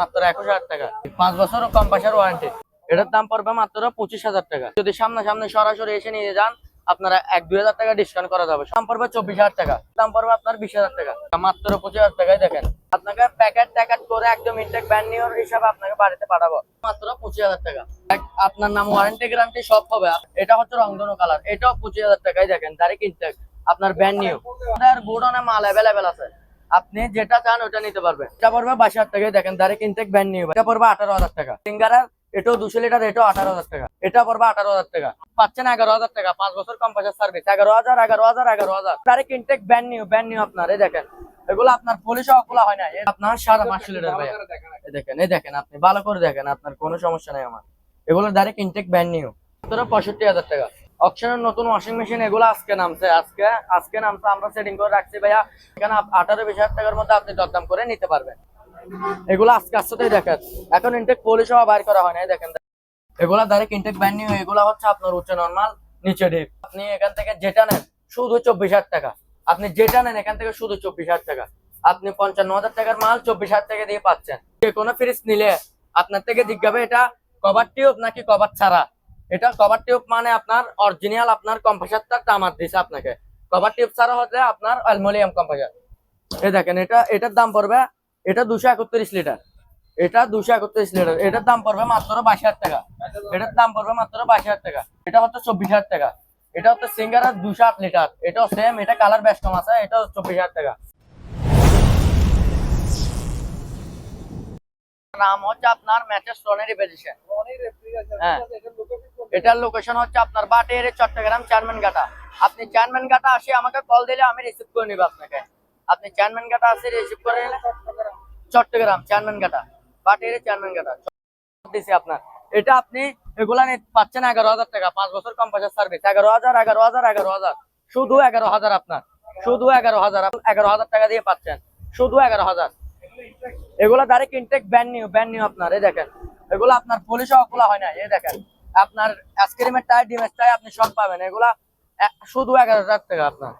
মাত্র একুশ হাজার টাকা। পাঁচ বছর কম্পাসার ওয়ারেন্টি এটার দাম পড়বে মাত্র পঁচিশ হাজার টাকা। যদি সামনে সামনে সরাসরি এসে নিয়ে যান, আপনারা এক দুই হাজার টাকা ডিসকাউন্ট করা যাবে। দাম পড়বে চব্বিশ হাজার টাকা। দাম পড়বে আপনার বিশ হাজার টাকা। মাত্র পঁচিশ হাজার টাকায় দেখেন। আপনাকে প্যাকেট ট্যাকেট করে একদম ইনটেক ব্যান্ড নিওর হিসাবে আপনাকে বাড়িতে পাঠাবো। মাত্র পঁচিশ হাজার টাকা। আপনার নাম ওয়ারেন্টি গ্যারান্টি সব হবে। এটা হচ্ছে রংধনু কালার এটাও পঁচিশ হাজার টাকায় দেখেন ডাইরেক্ট ইনটেক আপনার ব্যান্ড আমাদের গোডাউনে মাল অ্যাভেলেবেল আছে। আপনি যেটা চান ওটা নিতে পারবেন। এটা পড়বে বাইশ হাজার টাকায়। দেখেন ডাইরেক্ট ইনটেক ব্যান্ড নিউ এটা পড়বে আঠারো হাজার টাকা। সিঙ্গারার এটাও দুশো লিটার এটাও আঠারো হাজার টাকা। এটা পড়বে আঠারো হাজার টাকা। পাচ্ছেন এগারো হাজার টাকা। পাঁচ বছর কম কম্পাসার সার্ভিস এগারো হাজার এগারো হাজার এগারো হাজার। Direct intake brand new brand new আপনার। এই দেখেন, এগুলো আপনার পুলিশ খোলা হয় না। আপনার সাড়ে পাঁচশো লিটার ভাই দেখেন, এই দেখেন আপনি ভালো করে দেখেন। আপনার কোনো সমস্যা নেই আমার। এগুলো ডাইরেক্ট ইনটেক ব্যান্ড নিউ পঁয়ষট্টি হাজার টাকা। অপশনের নতুন ওয়াশিং মেশিন এগুলো আজকে নামছে, আজকে আজকে নামছে, আমরা সেটিং করে রাখছি ভাইয়া। এখানে আঠারো বিশ হাজার টাকার মধ্যে আপনি দরদাম করে নিতে পারবেন। এগুলো আজকে আসতেই দেখেন। এখন ইনটেক পলিশ বাইর করা হয় দেখেন এগুলা ডাইরেক্ট ইনটেক ব্যান্ড নিউ এগুলা হচ্ছে আপনার উচ্চ নর্মাল নিচে ডিপ আপনি এখান থেকে যেটা নেন, শুধু চব্বিশ হাজার টাকা। আপনি যেটা নেন, এখান থেকে শুধু চব্বিশ হাজার টাকা। আপনি পঞ্চান্ন হাজার টাকার মাল চব্বিশ হাজার টাকা দিয়ে পাচ্ছেন। যে কোনো ফ্রিজ নিলে আপনার থেকে জিজ্ঞাবে এটা কভার টিউব নাকি কভার ছাড়া? এটা কভার টিউব মানে আপনার অরিজিনাল আপনার কম্প্রেসারটা তামার দিছে আপনাকে। কভার টিউব ছাড়া হচ্ছে আপনার অ্যালুমিনিয়াম কম্প্রেসার এই দেখেন এটা এটার দাম পড়বে এটা দুশো একত্রিশ লিটার এটা দুশো একত্রিশ লিটার এটার দাম পড়বে মাত্র বাইশ হাজার টাকা। এটার দাম পড়বে মাত্র বাইশ হাজার টাকা। এটা হচ্ছে চব্বিশ হাজার টাকা। এটা হচ্ছে সিঙ্গারের দুশো আট লিটার এটাও সেম এটা কালার বেশ কম আছে এটা চব্বিশ হাজার টাকা। নাম হচ্ছে আপনার ম্যাচের সোনের রিপেজিশন হ্যাঁ। এটার লোকেশন হচ্ছে আপনার বাটের চট্টগ্রাম চেয়ারম্যান ঘাটা। আপনি চেয়ারম্যান ঘাটা আসে আমাকে কল দিলে আমি রিসিভ করে নিব আপনাকে। আপনি চেয়ারম্যান ঘাটা আসে রিসিভ করে নিলে চট্টগ্রাম চেয়ারম্যান ঘাটা, বাটের চেয়ারম্যান ঘাটা। দিছি আপনার। এটা আপনি এগুলা পাচ্ছেন এগারো হাজার টাকা। পাঁচ বছর কম্পাসার সার্ভিস এগারো হাজার এগারো হাজার এগারো হাজার। শুধু এগারো হাজার আপনার। শুধু এগারো হাজার। এগারো হাজার টাকা দিয়ে পাচ্ছেন। শুধু এগারো হাজার। এগুলা direct intake brand new brand new আপনার। এই দেখেন। এগুলো আপনার পুলিশ খোলা হয় না। এই দেখেন। আপনার আইসক্রিমের টায়ার ডিমের টায়ার আপনি সব পাবেন। এগুলা শুধু এগারো হাজার টাকা আপনার।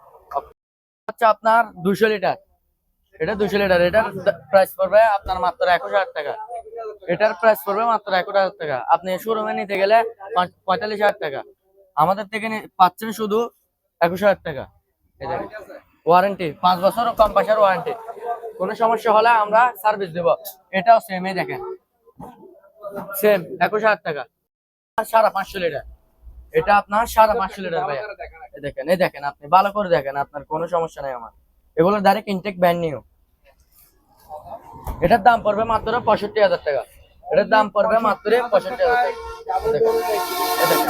হচ্ছে আপনার দুশো লিটার এটা দুশো লিটার এটার প্রাইস পড়বে আপনার মাত্র একুশ হাজার টাকা। এটার প্রাইস পড়বে মাত্র একুশ হাজার টাকা। আপনি শোরুমে নিতে গেলে পঁয়তাল্লিশ হাজার টাকা। আমাদের থেকে পাচ্ছেন শুধু একুশ হাজার টাকা। ওয়ারেন্টি পাঁচ বছর কম পয়সার ওয়ারেন্টি কোনো সমস্যা হলে আমরা সার্ভিস দেব। এটাও সেম এই দেখেন। সেম একুশ হাজার টাকা। সাড়ে পাঁচশো লিটার এটা আপনার সাড়ে পাঁচশো লিটার ভাই দেখেন এই দেখেন আপনি ভালো করে দেখেন আপনার কোনো সমস্যা নেই আমার। এগুলো ডাইরেক্ট ইনটেক ব্যান্ড নিউ এটার দাম পড়বে মাত্র পঁয়ষট্টি হাজার টাকা। এটার দাম পড়বে মাত্র পঁয়ষট্টি হাজার টাকা। এই দেখেন, এই দেখেন।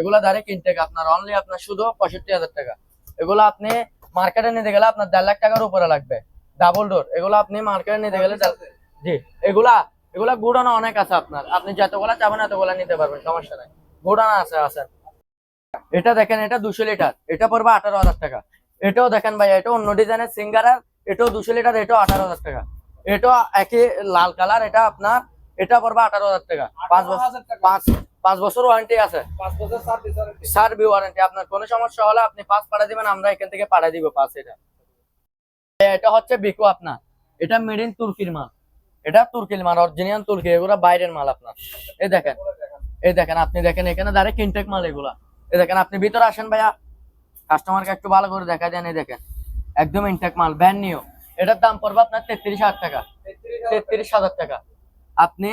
এগুলা ডাইরেক্ট ইনটেক আপনার অনলি আপনার শুধু পঁয়ষট্টি হাজার টাকা। এগুলো আপনি মার্কেটে নিতে গেলে আপনার দেড় লাখ টাকার উপরে লাগবে। ডাবল ডোর এগুলো আপনি মার্কেটে নিতে গেলে জি এগুলা এগুলা গুড়ানো অনেক আছে আপনার। আপনি যতগুলা চাবেন এতগুলা নিতে পারবেন সমস্যা নাই। গুড়ানো আছে আছে। এটা দেখেন এটা দুশো লিটার। এটা পড়বে আঠারো হাজার টাকা। এটাও দেখেন ভাই এটা অন্য ডিজাইনের সিঙ্গারার এটাও দুশো লিটার এটাও আঠারো হাজার টাকা। এটাও একই লাল কালার এটা আপনার এটা পড়বে আঠারো হাজার টাকা। পাঁচ বছর পাঁচ পাঁচ বছর ওয়ারেন্টি আছে। সার্ভি ওয়ারেন্টি আপনার কোনো সমস্যা হলে আপনি পাঁচ পাঠিয়ে দিবেন আমরা এখান থেকে পাঠিয়ে দিব পাঁচ এটা এটা হচ্ছে বিকো আপনার। এটা মেড ইন তুর্কির মাল। এটা তুর্কির মাল অরিজিনাল তুর্কি, এগুলো বাইরের মাল আপনার। এই দেখেন এই দেখেন, আপনি দেখেন এখানে ডাইরেক্ট ইনটেক মাল এগুলা। এই দেখেন, আপনি ভিতরে আসেন ভাইয়া। কাস্টমারকে একটু ভালো করে দেখা দেন, এই দেখেন। একদম ইনটেক মাল ব্যান্ড নিউ এটার দাম পড়বে আপনার তেত্রিশ হাজার টাকা। তেত্রিশ হাজার টাকা। আপনি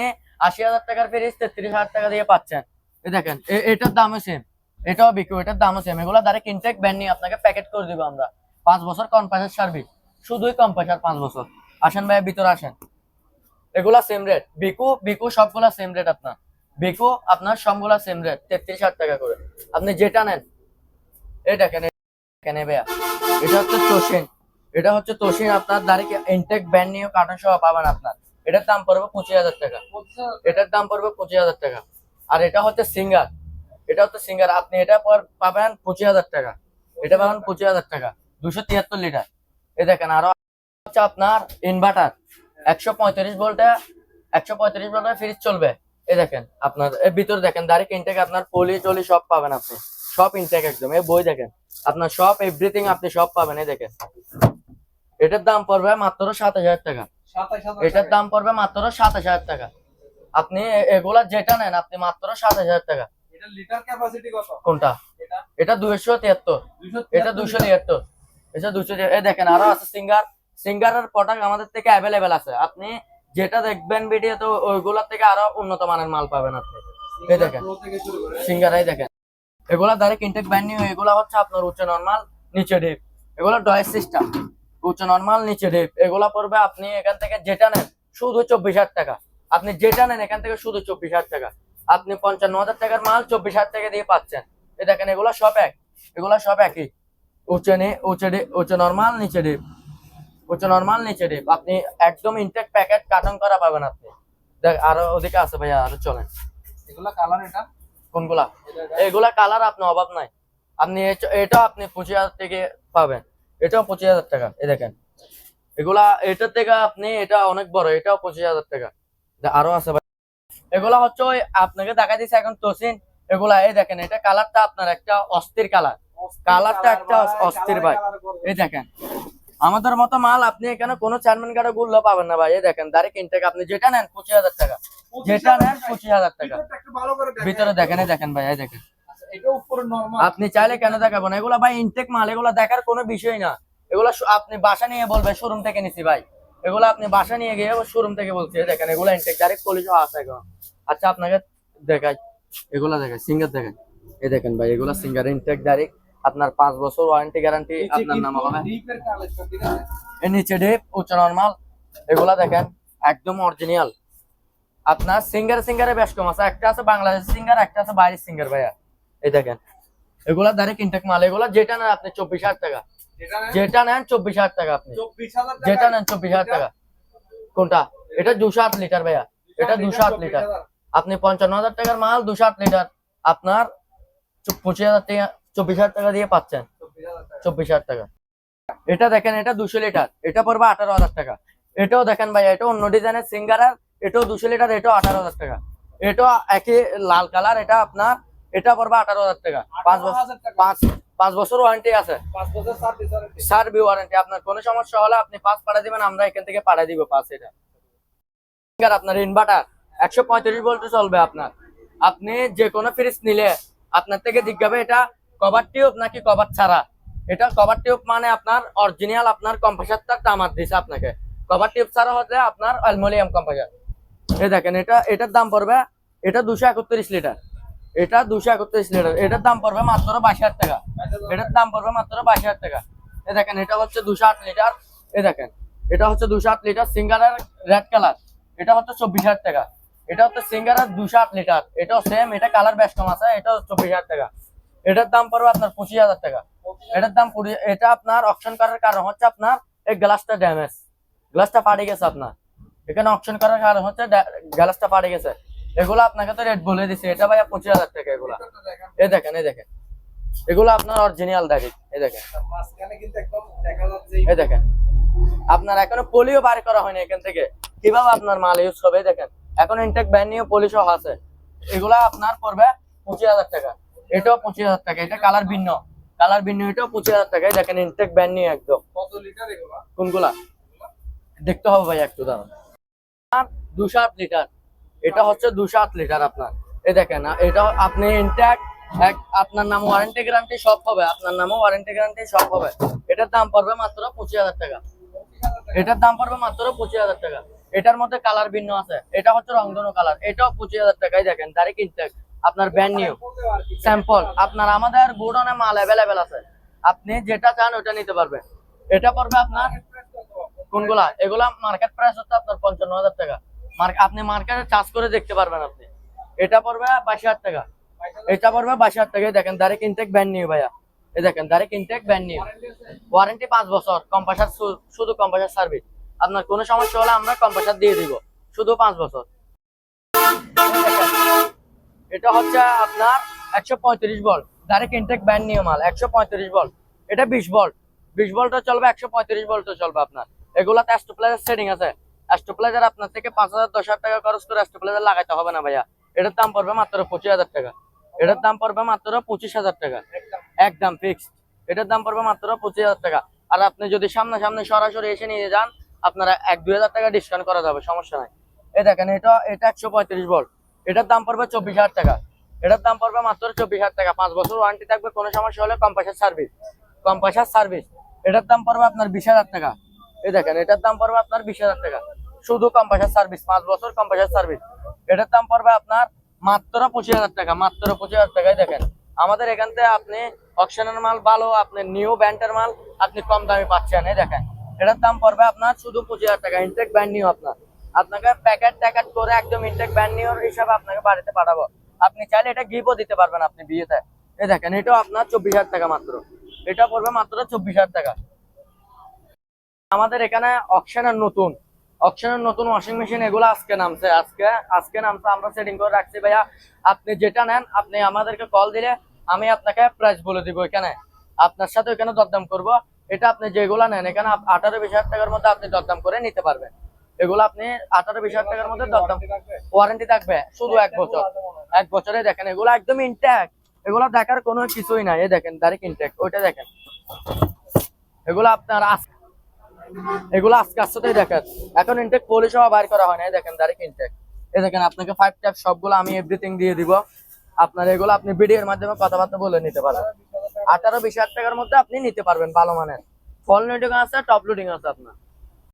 আশি হাজার টাকার ফ্রিজ তেত্রিশ হাজার টাকা দিয়ে পাচ্ছেন। এই দেখেন এটার দামও সেম এটাও বিক্রি, এটার দামও সেম এগুলো ডাইরেক্ট ইনটেক ব্যান্ড নিয়ে আপনাকে প্যাকেট করে দিব আমরা। পাঁচ বছর কম্পাসার সার্ভিস শুধুই কম্পাসার পাঁচ বছর। আসেন ভাইয়া, ভিতরে আসেন। এগুলা সেম রেট বিকু বিকু সবগুলা সেম রেট আপনার। বিকু আপনার সবগুলা সেম রেট তেত্রিশ হাজার টাকা করে। আপনি যেটা নেন এটা দেখেন, এই ভাইয়া। এটা হচ্ছে তোষিন এটা হচ্ছে তোষিন আপনার দাঁড়িয়ে ইনটেক ব্যান্ড নিয়ে কার্টন সহ পাবেন আপনার। এটার দাম পড়বে পঁচিশ হাজার টাকা। এটার দাম পড়বে পঁচিশ হাজার টাকা। আর এটা হচ্ছে সিঙ্গার। এটা হচ্ছে সিঙ্গার। আপনি এটা পাবেন পঁচিশ হাজার টাকা। এটা পাবেন পঁচিশ হাজার টাকা। দুশো তিয়াত্তর লিটার। এই দেখেন, আরও হচ্ছে আপনার ইনভার্টার একশো পঁয়ত্রিশ ভোল্টে একশো পঁয়ত্রিশ ভোল্টে ফ্রিজ চলবে। এই দেখেন আপনার এর ভিতরে দেখেন ডাইরেক্ট ইনটেক আপনার পলি টলি সব পাবেন আপনি। সব ইনটেক একদম এই বই দেখেন। আপনার সব এভরিথিং আপনি সব পাবেন এই দেখেন। এটার দাম পড়বে মাত্র সাত হাজার টাকা। এটার দাম পড়বে মাত্র সাতাশ হাজার টাকা। আপনি এ- এগুলা যেটা নেন আপনি মাত্র সাতাশ হাজার টাকা। কোনটা? এটা? দুইশো তিয়াত্তর। এটা দুশো তিয়াত্তর। এটা দুশো এই দেখেন আরও আছে সিঙ্গার সিঙ্গারের প্রোডাক্ট আমাদের থেকে অ্যাভেলেবেল আছে। আপনি যেটা দেখবেন ভিডিও তো ওইগুলোর থেকে আরও উন্নত মানের মাল পাবেন আপনি। এই দেখেন। সিঙ্গারাই দেখেন। এগুলা ডাইরেক্ট ইনটেক ব্যান্ড নিউ এগুলা হচ্ছে আপনার উচ্চ নরমাল নিচে ডিপ এগুলা ডয়েস সিস্টেম উচ্চ নরমাল নিচে ডিপ এগুলা পড়বে আপনি এখান থেকে যেটা নেন শুধু চব্বিশ হাজার টাকা। আপনি যেটা নেন এখান থেকে শুধু চব্বিশ হাজার টাকা। আপনি পঞ্চান্ন হাজার টাকার মাল চব্বিশ হাজার টাকা দিয়ে পাচ্ছেন। এই দেখেন এগুলা সব এক। এগুলা সব একই। উচ্চ নে উচ্চ ডিপ উচ্চ নরমাল নিচে ডিপ উচ্চ নরমাল নিচে ডিপ আপনি একদম ইনটেক প্যাকেট কার্টন করা পাবেন আপনি। দেখ আরও ওদিকে আছে ভাইয়া আরও চলেন। এগুলা কালার এটা? কোনগুলা? এগুলা কালার আপনার অভাব নাই। আপনি এটা আপনি পঁচিশ হাজার থেকে পাবেন। এটাও পঁচিশ হাজার টাকা এই দেখেন। এগুলা এটার থেকে আপনি এটা অনেক বড় এটাও পঁচিশ হাজার টাকা। আরও আছে ভাই। এগুলা হচ্ছে ওই আপনাকে দেখা দিচ্ছে এখন তোসিন এগুলা এই দেখেন এটা কালারটা আপনার একটা অস্থির কালার কালারটা একটা অস্থির ভাই। এই দেখেন। আমাদের মতো মাল আপনি এখানে কোনো চেয়ারম্যান কার্ডে গুলো পাবেন না ভাই। দেখেন ডাইরেক্ট ইনটেক আপনি যেটা নেন পঁচিশ হাজার টাকা। যেটা নেন পঁচিশ হাজার টাকা। ভিতরে দেখেন। দেখেন ভাই দেখেন। আচ্ছা, আপনি চাইলে কেন দেখাবো না? এগুলা ভাই ইনটেক মাল এগুলা দেখার কোনো বিষয় না। এগুলা আপনি বাসা নিয়ে বলবে শোরুম থেকে নিছি ভাই। এগুলা আপনি বাসা নিয়ে গিয়ে শোরুম থেকে বলছি দেখেন এগুলা ইনটেক ডাইরেক্ট পলিশ আছে এখন। আচ্ছা আপনাকে দেখাই। এগুলা দেখাই সিঙ্গার দেখেন এই দেখেন ভাই এগুলা সিঙ্গার ইনটেক ডাইরেক্ট আপনার পাঁচ বছর ওয়ারেন্টি গ্যারান্টি আপনার নাম হবে? ডিপের কালেকশন ঠিক আছে এর নিচে ডিপ উচ্চ নরমাল এগুলা দেখেন একদম অরিজিনাল আপনার সিঙ্গার সিঙ্গারে বেশ কম আছে। একটা আছে বাংলাদেশ সিঙ্গার একটা আছে বাইরের সিঙ্গার ভাইয়া। এই দেখেন এগুলা ডাইরেক্ট ইনটেক মাল এগুলা যেটা নেন আপনি চব্বিশ হাজার টাকা। যেটা নেন? যেটা নেন চব্বিশ হাজার টাকা আপনি। চব্বিশ হাজার টাকা? যেটা নেন চব্বিশ হাজার টাকা। কোনটা? এটা দুশো আট লিটার ভাইয়া। এটা দুশো আট লিটার। আপনি পঞ্চান্ন হাজার টাকার মাল দুশো আট লিটার। আপনার চু- পঁচিশ হাজার টাকা চব্বিশ হাজার টাকা দিয়ে পাচ্ছেন। চব্বিশ হাজার টাকা। এটা দেখেন এটা দুশো লিটার। এটা পড়বে আঠারো হাজার টাকা। এটাও দেখেন ভাই এটা অন্য ডিজাইনের সিঙ্গারার এটাও দুশো লিটার এটাও আঠারো হাজার টাকা। এটাও একই লাল কালার এটা আপনার এটা পড়বে আঠারো হাজার টাকা। পাঁচ বছর পাঁচ পাঁচ বছর ওয়ারেন্টি আছে। সার্ভি ওয়ারেন্টি আপনার কোনো সমস্যা হলে আপনি পাঁচ পাঠিয়ে দিবেন আমরা এখান থেকে পাঠিয়ে দিব পাঁচ এটা সিঙ্গার আপনার ইনভার্টার একশো পঁয়ত্রিশ ভোল্ট চলবে আপনার। আপনি যে কোনো ফ্রিজ নিলে আপনার থেকে জিজ্ঞাবে এটা কভার টিউব নাকি কভার ছাড়া? এটা কভার টিউব মানে আপনার অরিজিনাল আপনার কম্প্রেসারটা তামার দিছে আপনাকে। কভার টিউব ছাড়া হলে আপনার অ্যালুমিনিয়াম কম্প্রেসার এই দেখেন, এটা, এটার দাম পড়বে, এটা দুশো একত্রিশ লিটার। এটা দুশো একত্রিশ লিটার। এটার দাম পড়বে মাত্র বাইশ হাজার টাকা। এটার দাম পড়বে মাত্র বাইশ হাজার টাকা। এই দেখেন, এটা হচ্ছে দুশো আট লিটার। এই দেখেন, এটা হচ্ছে দুশো আট লিটার, সিঙ্গারের রেড কালার এটা হচ্ছে চব্বিশ হাজার টাকা। এটা হচ্ছে সিঙ্গারের দুশো আট লিটার। এটাও সেম এটা কালার বেশ কম আছে, এটাও চব্বিশ হাজার টাকা। এটার দাম পড়বে আপনার পঁচিশ হাজার টাকা। এটার দাম এটা আপনার অপশন করার কারণ হচ্ছে আপনার এই গ্লাসটা ড্যামেজ গ্লাসটা ফাটে গেছে আপনার। এখানে অপশন করার কারণ হচ্ছে গ্লাসটা ফাটে গেছে। এগুলো আপনাকে তো রেট বলে দিছে। এটা ভাইয়া পঁচিশ হাজার টাকা এগুলা। এই দেখেন এই দেখেন। এগুলো আপনার অরিজিনাল ডাইরেক্ট এই দেখেন। এই দেখেন। আপনার এখনও পলিও বার করা হয়নি এখান থেকে। কীভাবে আপনার মাল ইউজ হবে দেখেন। এখন ইনটেক ব্যান্ড নিয়ে পলি সহ আছে। এগুলা আপনার পড়বে পঁচিশ হাজার টাকা। এটাও পঁচিশ হাজার টাকা এটা কালার ভিন্ন। কালার ভিন্ন এটাও পঁচিশ হাজার টাকা। এই দেখেন ইনটেক ব্যান্ড নিয়ে একদম। কত লিটার কোনগুলা? দেখতে হবে ভাই একটু দাঁড়ান। আর দুশো আট লিটার এটা হচ্ছে দুশো আট লিটার আপনার। এই দেখেন এটা আপনি ইনটেক এক আপনার নাম ওয়ারেন্টি গ্যারান্টি সব হবে। আপনার নামও ওয়ারেন্টি গ্যারান্টি সব হবে। এটার দাম পড়বে মাত্র পঁচিশ হাজার টাকা। এটার দাম পড়বে মাত্র পঁচিশ হাজার টাকা। এটার মধ্যে কালার ভিন্ন আছে। এটা হচ্ছে রংধনু কালার এটাও পঁচিশ হাজার টাকায় দেখেন ডাইরেক্ট ইনটেক আপনার ব্যান্ড নিউ স্যাম্পল আপনার আমাদের গোডাউনে মাল অ্যাভেলেবেল আছে। আপনি যেটা চান ওটা নিতে পারবেন। এটা পড়বে আপনার কোনগুলা? এগুলা মার্কেট প্রাইস হচ্ছে আপনার পঞ্চান্ন হাজার টাকা। আপনি মার্কেটে চার্জ করে দেখতে পারবেন আপনি। এটা পড়বে বাইশ হাজার টাকা। এটা পড়বে বাইশ হাজার টাকা। দেখেন ডাইরেক্ট ইনটেক ব্যান্ড নিউ ভাইয়া। এই দেখেন direct intake brand new warranty পাঁচ বছর, কম্পাসার শুধু কম্পাসার সার্ভিস আপনার কোনো সমস্যা হলে আমরা কম্পাসার দিয়ে দিব। শুধু পাঁচ বছর। এটা হচ্ছে আপনার একশো পঁয়ত্রিশ ball. Direct intake brand new মাল, একশো পঁয়ত্রিশ বল। এটা বিশ বল। বিশ ভোল্টও চলবে, একশো পঁয়ত্রিশ ভোল্টও চলবে আপনার। এগুলাতে অ্যাস্টোপ্লাজার সেটিং আছে। অ্যাস্টোপ্লাজার আপনার থেকে পাঁচ হাজার, দশ হাজার টাকা খরচ করে অ্যাস্টোপ্লাজার লাগাইতে হবে না ভাইয়া। এটার দাম পড়বে মাত্র পঁচিশ হাজার টাকা। এটার দাম পড়বে মাত্র পঁচিশ হাজার টাকা। একদম ফিক্সড এটার দাম পড়বে মাত্র পঁচিশ হাজার টাকা। আর আপনি যদি সামনে সামনে সরাসরি এসে নিয়ে যান, আপনারা এক দুই হাজার টাকা ডিসকাউন্ট করা যাবে, সমস্যা নাই। এ দেখেন, এটা এটা একশো পঁয়ত্রিশ ভোল্ট এটার দাম পড়বে চব্বিশ হাজার টাকা। এটার দাম পড়বে মাত্র চব্বিশ হাজার টাকা। পাঁচ বছর ওয়ারেন্টি থাকবে, কোনো সমস্যা হলে কম্পাসার সার্ভিস কম্পাসার সার্ভিস এটার দাম পড়বে আপনার বিশ হাজার টাকা। এই দেখেন, এটার দাম পড়বে আপনার বিশ হাজার টাকা। শুধু কম্পাসার সার্ভিস পাঁচ বছর কম্পাসার সার্ভিস এটার দাম পড়বে আপনার মাত্র পঁচিশ হাজার টাকা, মাত্র পঁচিশ হাজার টাকায় দেখেন। আমাদের এখান থেকে আপনি অকশনের মাল ভালো, আপনি নিউ ব্যান্ডের মাল আপনি কম দামে পাচ্ছেন, এই দেখেন। এটার দাম পড়বে আপনার শুধু পঁচিশ হাজার টাকা ইনটেক ব্যান্ড নিউ আপনার। আপনাকে প্যাকেট ট্যাকেট করে একদম ইনটেক ব্যান্ড নিউ হিসাবে আপনাকে বাড়িতে পাঠাবো। আপনি চাইলে এটা গিফটও দিতে পারবেন আপনি বিয়েতে। এই দেখেন, এটাও আপনার চব্বিশ হাজার টাকা মাত্র। এটা পড়বে মাত্র চব্বিশ হাজার টাকা। আমাদের এখানে অকশনের নতুন। অকশনের নতুন ওয়াশিং মেশিন এগুলো আজকে নামছে। আজকে আজকে নামছে, আমরা সেটিং করে রাখছি ভাইয়া। আপনি যেটা নেন, আপনি আমাদেরকে কল দিলে আমি আপনাকে প্রাইস বলে দিব এখানে। আপনার সাথে এখানে দরদাম করব। এটা আপনি যেগুলো নেন এখানে, আঠারো বিশ হাজার টাকার মধ্যে আপনি দরদাম করে নিতে পারবেন। এগুলো আপনি আঠারো বিশ হাজার টাকার মধ্যে দরদাম ওয়ারেন্টি থাকবে শুধু এক বছর। এক বছরে দেখেন, এগুলো একদম ইনট্যাক এগুলো দেখার কোনো কিছুই নাই। দেখেন ডাইরেক্ট ইনট্যাক ওইটা দেখেন। এগুলো আপনার এগুলো আজকে আসতেই দেখেন। এখন ইনটেক পলিশ হওয়া বাইর করা হয় না। দেখেন ডাইরেক্ট ইনটেক এই দেখেন, আপনাকে ফাইভ ট্যাপ সবগুলো আমি এভরিথিং দিয়ে দিব। আপনার এগুলো আপনি ভিডিওর মাধ্যমে কথাবার্তা বলে নিতে পারবেন আঠারো বিশ হাজার টাকার মধ্যে আপনি নিতে পারবেন ভালো মানের। ফল লোডিং আছে টপ লোডিং আছে আপনার।